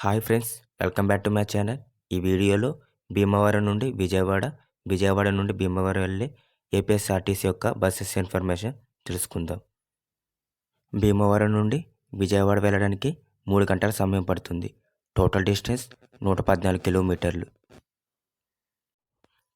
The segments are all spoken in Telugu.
Hi friends welcome back to my channel. ఈ వీడియోలో భీమవరం నుండి విజయవాడ విజయవాడ నుండి భీమవరం వెళ్ళే ఏపీఎస్ఆర్టీసీ యొక్క బస్సెస్ ఇన్ఫర్మేషన్ తెలుసుకుందాం. భీమవరం నుండి విజయవాడ వెళ్ళడానికి మూడు గంటల సమయం పడుతుంది. టోటల్ డిస్టెన్స్ నూట పద్నాలుగు కిలోమీటర్లు.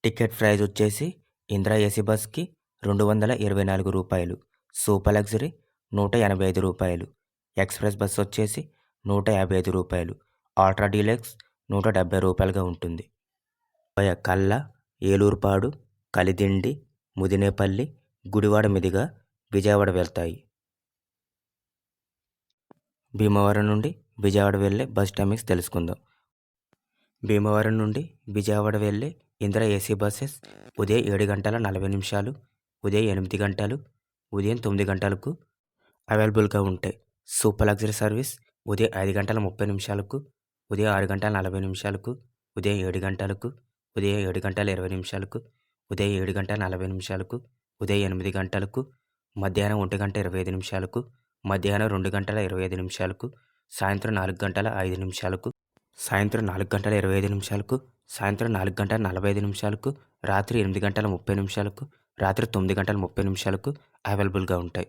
టికెట్ ప్రైజ్ వచ్చేసి ఇందిరా ఏసీ బస్కి రెండు వందల ఇరవై నాలుగు రూపాయలు సూపర్ లగ్జరీ నూట ఎనభై ఐదు రూపాయలు ఎక్స్ప్రెస్ బస్సు వచ్చేసి నూట యాభై ఐదు రూపాయలు ఆల్ట్రా డీలక్స్ నూట డెబ్బై రూపాయలుగా ఉంటుంది. పోయ కల్ల ఏలూరుపాడు కలిదిండి ముదినేపల్లి గుడివాడ మీదుగా విజయవాడ వెళ్తాయి. భీమవరం నుండి విజయవాడ వెళ్ళే బస్ టైమింగ్స్ తెలుసుకుందాం. భీమవరం నుండి విజయవాడ వెళ్ళే ఇందిరా ఏసీ బస్సెస్ ఉదయం ఏడు గంటల నలభై నిమిషాలు ఉదయం ఎనిమిది గంటలు ఉదయం తొమ్మిది గంటలకు అవైలబుల్గా ఉంటాయి. సూపర్ లగ్జరీ సర్వీస్ ఉదయం ఐదు గంటల ముప్పై నిమిషాలకు ఉదయం ఆరు గంటల నలభై నిమిషాలకు ఉదయం ఏడు గంటలకు ఉదయం ఏడు గంటల ఇరవై నిమిషాలకు ఉదయం ఏడు గంటల నలభై నిమిషాలకు ఉదయం ఎనిమిది గంటలకు మధ్యాహ్నం ఒంటి గంట ఇరవై ఐదు నిమిషాలకు మధ్యాహ్నం రెండు గంటల ఇరవై ఐదు నిమిషాలకు సాయంత్రం నాలుగు గంటల ఐదు నిమిషాలకు సాయంత్రం నాలుగు గంటల ఇరవై ఐదు నిమిషాలకు సాయంత్రం నాలుగు గంటల నలభై ఐదు నిమిషాలకు రాత్రి ఎనిమిది గంటల ముప్పై నిమిషాలకు రాత్రి తొమ్మిది గంటల ముప్పై నిమిషాలకు అవైలబుల్గా ఉంటాయి.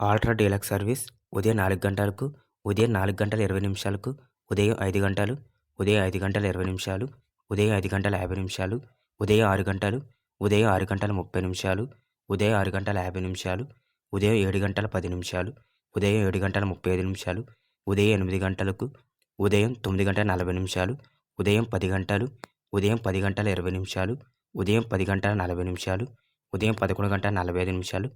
ఆల్ట్రా డీలక్స్ సర్వీస్ ఉదయం నాలుగు గంటలకు ఉదయం నాలుగు గంటల ఇరవై నిమిషాలకు ఉదయం ఐదు గంటలు ఉదయం ఐదు గంటల ఇరవై నిమిషాలు ఉదయం ఐదు గంటల యాభై నిమిషాలు ఉదయం ఆరు గంటలు ఉదయం ఆరు గంటల ముప్పై నిమిషాలు ఉదయం ఆరు గంటల యాభై నిమిషాలు ఉదయం ఏడు గంటల పది నిమిషాలు ఉదయం ఏడు గంటల ముప్పై ఐదు నిమిషాలు ఉదయం ఎనిమిది గంటలకు ఉదయం తొమ్మిది గంటల నలభై నిమిషాలు ఉదయం పది గంటలు ఉదయం పది గంటల ఇరవై నిమిషాలు ఉదయం పది గంటల నలభై నిమిషాలు ఉదయం పదకొండు గంటల నలభై ఐదు నిమిషాలు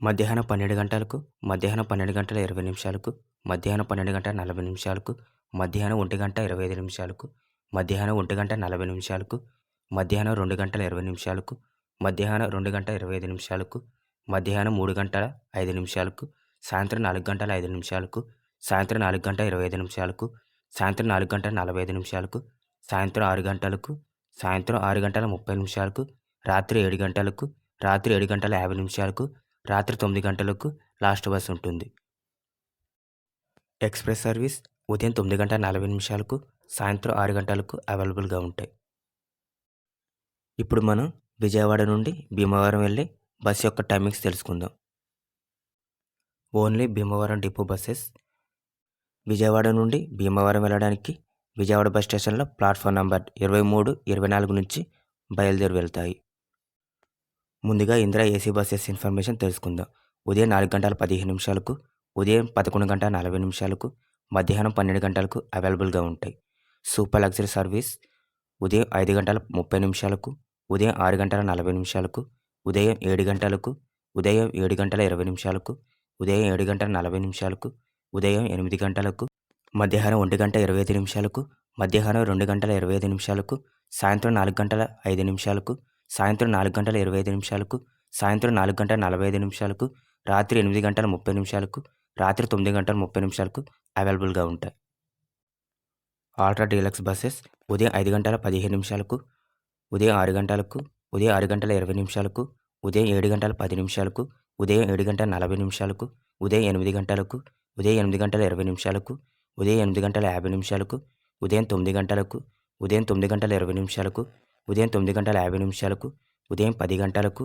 మధ్యాహ్నం పన్నెండు గంటలకు మధ్యాహ్నం పన్నెండు గంటల ఇరవై నిమిషాలకు మధ్యాహ్నం పన్నెండు గంటల నలభై నిమిషాలకు మధ్యాహ్నం ఒంటి గంట ఇరవై ఐదు నిమిషాలకు మధ్యాహ్నం ఒంటి గంట నలభై నిమిషాలకు మధ్యాహ్నం రెండు గంటల ఇరవై నిమిషాలకు మధ్యాహ్నం రెండు గంటల ఇరవై ఐదు నిమిషాలకు మధ్యాహ్నం మూడు గంటల ఐదు నిమిషాలకు సాయంత్రం నాలుగు గంటల ఐదు నిమిషాలకు సాయంత్రం నాలుగు గంటల ఇరవై ఐదు నిమిషాలకు సాయంత్రం నాలుగు గంటల నలభై ఐదు నిమిషాలకు సాయంత్రం ఆరు గంటలకు సాయంత్రం ఆరు గంటల ముప్పై నిమిషాలకు రాత్రి ఏడు గంటలకు రాత్రి ఏడు గంటల యాభై నిమిషాలకు రాత్రి తొమ్మిది గంటలకు లాస్ట్ బస్ ఉంటుంది. ఎక్స్ప్రెస్ సర్వీస్ ఉదయం తొమ్మిది గంటల నలభై నిమిషాలకు సాయంత్రం ఆరు గంటలకు అవైలబుల్గా ఉంటాయి. ఇప్పుడు మనం విజయవాడ నుండి భీమవరం వెళ్ళి బస్ యొక్క టైమింగ్స్ తెలుసుకుందాం. Only Bhimavaram depot buses. Vijayawada నుండి భీమవరం వెళ్ళడానికి విజయవాడ బస్ స్టేషన్లో ప్లాట్ఫామ్ నెంబర్ ఇరవై మూడు ఇరవై నాలుగు నుంచి బయలుదేరి వెళ్తాయి. ముందుగా ఇందిరా ఏసీ బస్సెస్ ఇన్ఫర్మేషన్ తెలుసుకుందాం. ఉదయం నాలుగు గంటల పదిహేను నిమిషాలకు ఉదయం పదకొండు గంటల నలభై నిమిషాలకు మధ్యాహ్నం పన్నెండు గంటలకు అవైలబుల్గా ఉంటాయి. సూపర్ లగ్జరీ సర్వీస్ ఉదయం ఐదు గంటల ముప్పై నిమిషాలకు ఉదయం ఆరు గంటల నలభై నిమిషాలకు ఉదయం ఏడు గంటలకు ఉదయం ఏడు గంటల ఇరవై నిమిషాలకు ఉదయం ఏడు గంటల నలభై నిమిషాలకు ఉదయం ఎనిమిది గంటలకు మధ్యాహ్నం ఒంటి గంట ఇరవై ఐదు నిమిషాలకు మధ్యాహ్నం రెండు గంటల ఇరవై ఐదు నిమిషాలకు సాయంత్రం నాలుగు గంటల ఐదు నిమిషాలకు సాయంత్రం నాలుగు గంటల ఇరవై ఐదు నిమిషాలకు సాయంత్రం నాలుగు గంటల నలభై ఐదు నిమిషాలకు రాత్రి ఎనిమిది గంటల ముప్పై నిమిషాలకు రాత్రి తొమ్మిది గంటల ముప్పై నిమిషాలకు అవైలబుల్గా ఉంటాయి ఆల్ట్రా డీలక్స్ బస్సెస్ ఉదయం ఐదు గంటల పదిహేను నిమిషాలకు ఉదయం ఆరు గంటలకు ఉదయం ఆరు గంటల ఇరవై నిమిషాలకు ఉదయం ఏడు గంటల పది నిమిషాలకు ఉదయం ఏడు గంటల నలభై నిమిషాలకు ఉదయం ఎనిమిది గంటలకు ఉదయం ఎనిమిది గంటల ఇరవై నిమిషాలకు ఉదయం ఎనిమిది గంటల యాభై నిమిషాలకు ఉదయం తొమ్మిది గంటలకు ఉదయం తొమ్మిది గంటల ఇరవై నిమిషాలకు ఉదయం తొమ్మిది గంటల యాభై నిమిషాలకు ఉదయం పది గంటలకు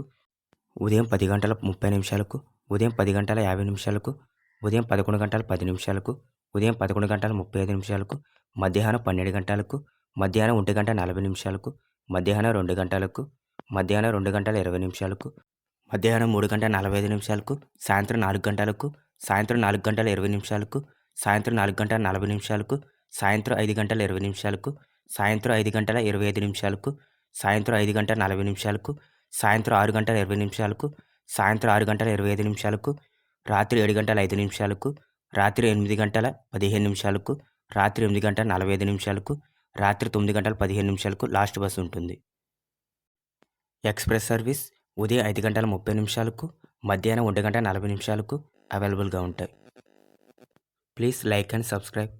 ఉదయం పది గంటల ముప్పై నిమిషాలకు ఉదయం పది గంటల యాభై నిమిషాలకు ఉదయం పదకొండు గంటల పది నిమిషాలకు ఉదయం పదకొండు గంటల ముప్పై ఐదు నిమిషాలకు మధ్యాహ్నం పన్నెండు గంటలకు మధ్యాహ్నం ఒంటి గంట నలభై నిమిషాలకు మధ్యాహ్నం రెండు గంటలకు మధ్యాహ్నం రెండు గంటల ఇరవై నిమిషాలకు మధ్యాహ్నం మూడు గంటల నలభై ఐదు నిమిషాలకు సాయంత్రం నాలుగు గంటలకు సాయంత్రం నాలుగు గంటల ఇరవై నిమిషాలకు సాయంత్రం నాలుగు గంటల నలభై నిమిషాలకు సాయంత్రం ఐదు గంటల ఇరవై నిమిషాలకు సాయంత్రం ఐదు గంటల ఇరవై ఐదు నిమిషాలకు సాయంత్రం ఐదు గంటల నలభై నిమిషాలకు సాయంత్రం ఆరు గంటల ఇరవై నిమిషాలకు సాయంత్రం ఆరు గంటల ఇరవై ఐదు నిమిషాలకు రాత్రి ఏడు గంటల ఐదు నిమిషాలకు రాత్రి ఎనిమిది గంటల పదిహేను నిమిషాలకు రాత్రి ఎనిమిది గంటల నలభై ఐదు నిమిషాలకు రాత్రి తొమ్మిది గంటల పదిహేను నిమిషాలకు లాస్ట్ బస్సు ఉంటుంది. ఎక్స్ప్రెస్ సర్వీస్ ఉదయం ఐదు గంటల ముప్పై నిమిషాలకు మధ్యాహ్నం ఒంటి గంట నలభై నిమిషాలకు అవైలబుల్గా ఉంటాయి. Please like and subscribe.